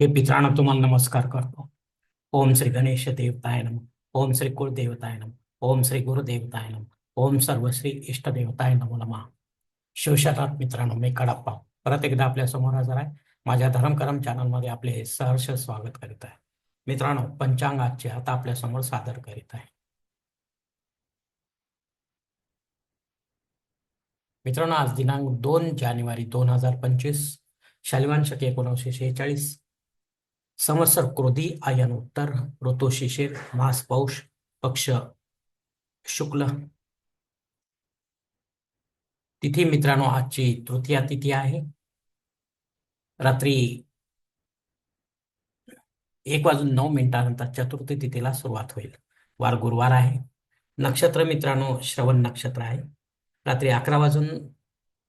हे पित्रांना तुम्हाला नमस्कार करतो. ओम श्री गणेश देवताय नम. ओम श्री कुलदेवताय नम. ओम श्री गुरुदेवताय नम. ओम सर्व श्री इष्टदेवताय नमो नमः. शिवशतात मित्रांनो मी कडाप्पा. परत एकदा आपल्यासमोर हजर आहे. माझ्या धर्मकरम चॅनलमध्ये आपले हे सहर्ष स्वागत करीत आहे. मित्रांनो पंचांग आजचे आता आपल्यासमोर सादर करीत आहे. मित्रांनो आज दिनांक दोन जानेवारी दोन हजार पंचवीस. शालिवान शके एकोणीसशे शेहेचाळीस. संवत्सर क्रोधी आयन उत्तर ऋतु शिशिर मास पौष पक्ष शुक्ल. तिथी मित्रांनो आजची तृतीया तिथी आहे. रात्री एक वाजून नऊ मिनिटानंतर चतुर्थी तिथीला सुरुवात होईल. वार गुरुवार आहे. नक्षत्र मित्रांनो श्रवण नक्षत्र आहे. रात्री अकरा वाजून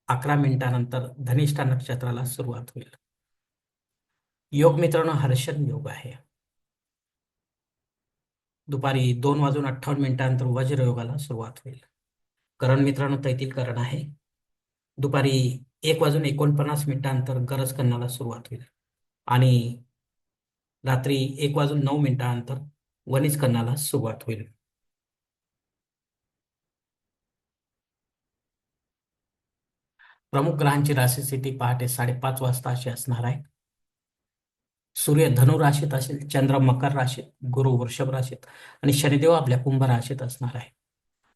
अकरा मिनिटानंतर धनिष्ठा नक्षत्राला सुरुवात होईल. योग मित्रांनो हर्षण योग आहे. दुपारी दोन वाजून अठ्ठावन्न मिनिटांनंतर वज्र योगाला सुरुवात होईल. करण मित्रांनो तैतील करण आहे. दुपारी एक वाजून एकोणपन्नास मिनिटांनंतर गरज करण्याला सुरुवात होईल. आणि रात्री एक वाजून नऊ मिनिटांनंतर वनिज करण्याला सुरुवात होईल. प्रमुख ग्रहांची राशी स्थिती पहाटे साडेपाच वाजता अशी असणार आहे. सूर्य धनु राशीत असेल चंद्र मकर राशीत गुरु वृषभ राशीत आणि शनिदेव आपल्या कुंभ राशीत असणार आहे.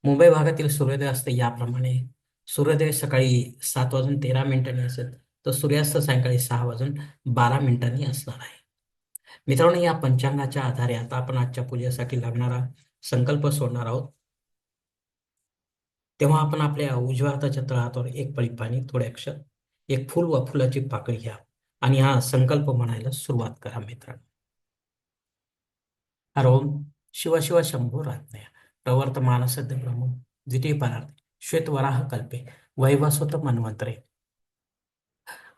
मुंबई भागातील सूर्योदय असते याप्रमाणे. सूर्योदय सकाळी सात वाजून तेरा मिनिटांनी असेल तर सूर्यास्त सायंकाळी सहा वाजून बारा मिनिटांनी असणार आहे. मित्रांनो या पंचांगाच्या आधारे आता आपण आजच्या पूजेसाठी लागणारा संकल्प सोडणार आहोत. तेव्हा आपण आपल्या उजव्या हाताच्या तळहातावर एक पळी पाणी थोडे अक्षर एक फुल व फुलाची पाकळी घ्या. आणि हा संकल्प म्हणायला सुरुवात करा मित्रांनो. हरोम शिव शिव शंभो रात्नया. प्रवर्तमान सद्य ब्रह्म द्वितीय परार्थे. श्वेतवराह कल्पे. वैवस्वत मन्वंतरे.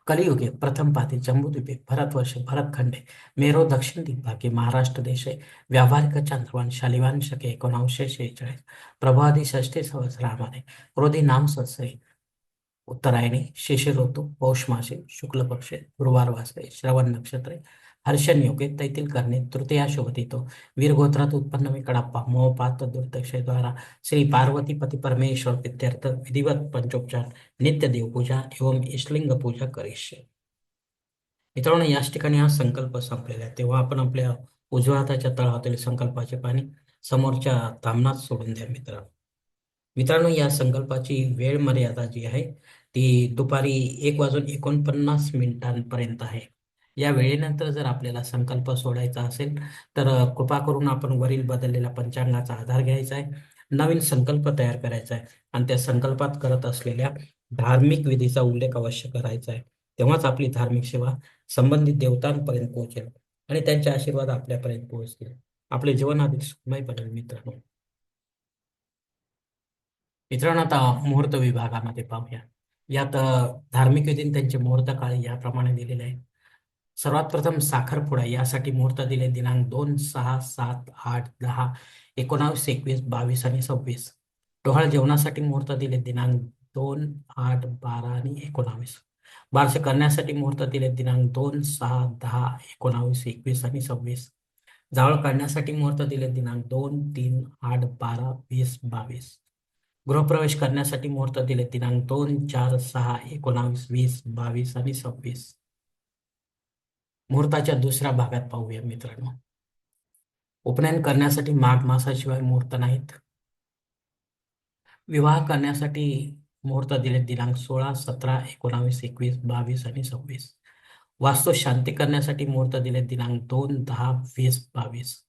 कलियुगे प्रथम पाती जम्बूद्वीपे. भरतवर्षे भरतखंडे मेरो दक्षिण दिग्भागे महाराष्ट्र देशे. व्यावहारिक चांद्रवान शालिवान शके एकोणावीसशे शेहेचाळीस. प्रभादी षष्ठी सहस्रामाने. क्रोधी नाम सत्सरे उत्तरायणी शिशिर ऋतू पौष मासे शुक्ल पक्षे गुरुवार वासरे श्रवण नक्षत्रे हर्षण योगे तैतील करणे तृतीया शोभतितो वीरगोत्रात उत्पन्न मी कडाप्पा मोहपात दुर्दक्षेद्वारा श्री पार्वती पती परमेश्वर प्रित्यर्थ विधिवत पंचोपचार नित्य देवपूजा एवं इष्टलिंग पूजा करिष्ये. मित्रांनो याच ठिकाणी हा संकल्प संपलेला आहे. तेव्हा आपण आपल्या उजव्या हाताच्या तळहातील संकल्पाचे पाणी समोरच्या तामनात सोडून द्या मित्रांनो. मित्रांनो या संकल्पाची वेळ मर्यादा जी आहे ती दुपारी एक वाजून एकोणपन्नास मिनिटांपर्यंत आहे. या वेळेनंतर जर आपल्याला संकल्प सोडायचा असेल तर कृपा करून आपण वरील बदललेल्या पंचांगाचा आधार घ्यायचा आहे नवीन संकल्प तयार करायचा आहे आणि त्या संकल्पात करत असलेल्या धार्मिक विधीचा उल्लेख अवश्य करायचा आहे. तेव्हाच आपली धार्मिक सेवा संबंधित देवतांपर्यंत पोहोचेल आणि त्यांचे आशीर्वाद आपल्यापर्यंत पोहोचतील. आपले जीवन अधिक सुखमय बनेल मित्रांनो. मित्रांनो आता मुहूर्त विभागामध्ये पाहूया. यात धार्मिक विधी त्यांचे मुहूर्त काळ याप्रमाणे दिलेले आहे सर्वात प्रथम साखरपुडा यासाठी मुहूर्त दिले दिनांक दोन सहा सात आठ दहा एकोणावीस एकवीस बावीस आणि सव्वीस. डोहाळ जेवणासाठी मुहूर्त दिले दिनांक दोन आठ बारा आणि एकोणावीस. बारसे करण्यासाठी मुहूर्त दिले दिनांक दोन सहा दहा एकोणावीस एकवीस आणि सव्वीस. जावळ काढण्यासाठी मुहूर्त दिले दिनांक दोन तीन आठ बारा वीस बावीस. गृहप्रवेश करण्यासाठी मुहूर्त दिले. दिनांक दोन चार सहा एकोणावीस वीस बावीस आणि सव्वीस. मुहूर्ताच्या दुसऱ्या भागात पाहूया मित्रांनो. उपनयन करण्यासाठी माघ मासाशिवाय मुहूर्त नाहीत. विवाह करण्यासाठी मुहूर्त दिले. दिनांक सोळा सतरा एकोणावीस एकवीस बावीस आणि सव्वीस. वास्तू शांती करण्यासाठी मुहूर्त दिले. दिनांक दोन दहा वीस बावीस.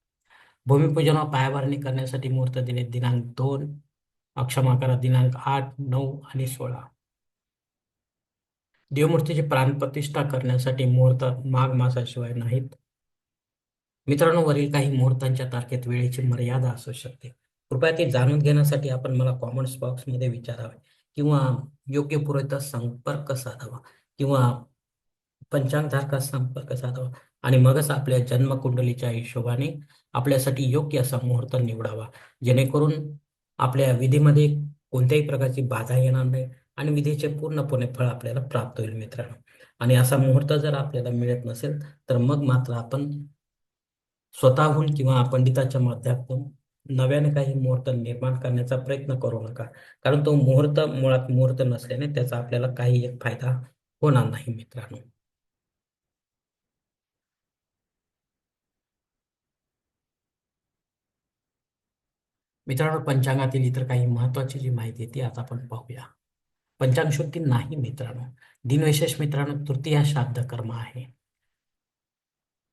भूमिपूजन व पायाभरणी करण्यासाठी मुहूर्त दिले. दिनांक दोन क्षमा करा. दिनांक आठ नऊ आणि सोळा. देवमूर्तीची प्राणप्रतिष्ठा करण्यासाठी मुहूर्त माघ मासाशिवाय नाहीत. मित्रांनो वरील काही मुहूर्तांच्या तारखेत वेळेची मर्यादा असू शकते. कृपया ती जाणून घेण्यासाठी आपण मला कॉमेंट्स बॉक्समध्ये विचारावे किंवा योग्य पुरवठा संपर्क साधावा किंवा पंचांगधारका संपर्क साधावा आणि मगच आपल्या जन्मकुंडलीच्या हिशोबाने आपल्यासाठी योग्य असा मुहूर्त निवडावा. जेणेकरून आपल्या विधीमध्ये कोणत्याही प्रकारची बाधा येणार नाही आणि विधीचे पूर्णपणे फळ आपल्याला प्राप्त होईल मित्रांनो. आणि असा मुहूर्त जर आपल्याला मिळत नसेल तर मग मात्र आपण स्वतःहून किंवा पंडिताच्या माध्यमातून नव्याने काही मुहूर्त निर्माण करण्याचा प्रयत्न करू नका. कारण तो मुहूर्त मुळात मुहूर्त नसल्याने त्याचा आपल्याला काही एक फायदा होणार नाही मित्रांनो. मित्रांनो पंचांगातील इतर काही महत्वाची जी माहिती आहे ती आता आपण पाहूया. पंचांग शुद्धी नाही मित्रांनो. दिनविशेष मित्रांनो तृतीया श्राद्ध कर्म आहे.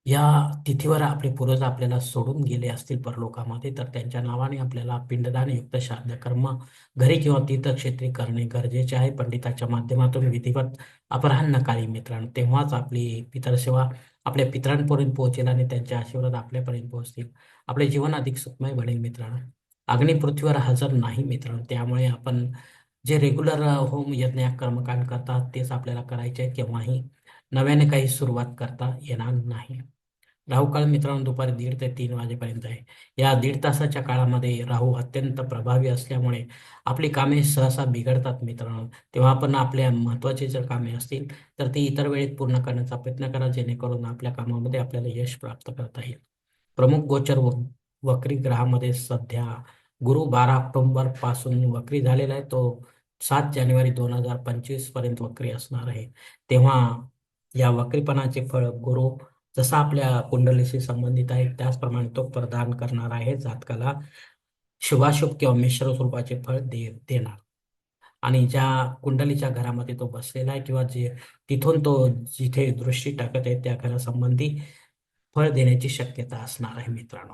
या तिथीवर आपले पूर्वज आपल्याला सोडून गेले असतील परलोकामध्ये तर त्यांच्या नावाने आपल्याला पिंडदान युक्त श्राद्ध कर्म घरी किंवा तीर्थक्षेत्री करणे गरजेचे आहे. पंडिताच्या माध्यमातून विधिवत अपराह्नकाळी मित्रांनो तेव्हाच आपली पितरसेवा आपल्या पितरांपर्यंत पोहोचेल आणि त्यांचे आशीर्वाद आपल्यापर्यंत पोहोचतील. आपले जीवन अधिक सुखमय बनेल मित्रांनो अग्नी पृथ्वीवर हजर नाही मित्रांनो त्यामुळे आपण जे रेग्युलर होम यज्ञ कर्मकांड करतात तेच आपल्याला करायचे आहे केव्हाही नव्याने काही सुरुवात करता येणार नाही. राहू काळ मित्रांनो दुपारी दीड ते तीन वाजेपर्यंत आहे. या दीड तासाच्या काळामध्ये राहू अत्यंत प्रभावी असल्यामुळे आपली कामे सहसा बिघडतात मित्रांनो. तेव्हा आपण आपल्या महत्वाची जर कामे असतील तर ती इतर वेळेत पूर्ण करण्याचा प्रयत्न करा जेणेकरून आपल्या कामामध्ये आपल्याला यश प्राप्त करता येईल. प्रमुख गोचर वक्री ग्रहामध्ये सध्या गुरु बारा ऑक्टोंबरपासून वक्री झालेला आहे. तो सात जानेवारी दोन हजार पंचवीसपर्यंत वक्री असणार आहे. तेव्हा या वक्रीपणाचे फळ गुरु जसा आपल्या कुंडलीशी संबंधित आहे त्याचप्रमाणे तो प्रदान करणार आहे. जातकाला शुभाशुभ किंवा मिश्र स्वरूपाचे फळ दे देणार. आणि ज्या कुंडलीच्या घरामध्ये तो बसलेला आहे किंवा जे तिथून तो जिथे दृष्टी टाकत आहे त्या घरासंबंधी फळ देण्याची शक्यता असणार आहे मित्रांनो.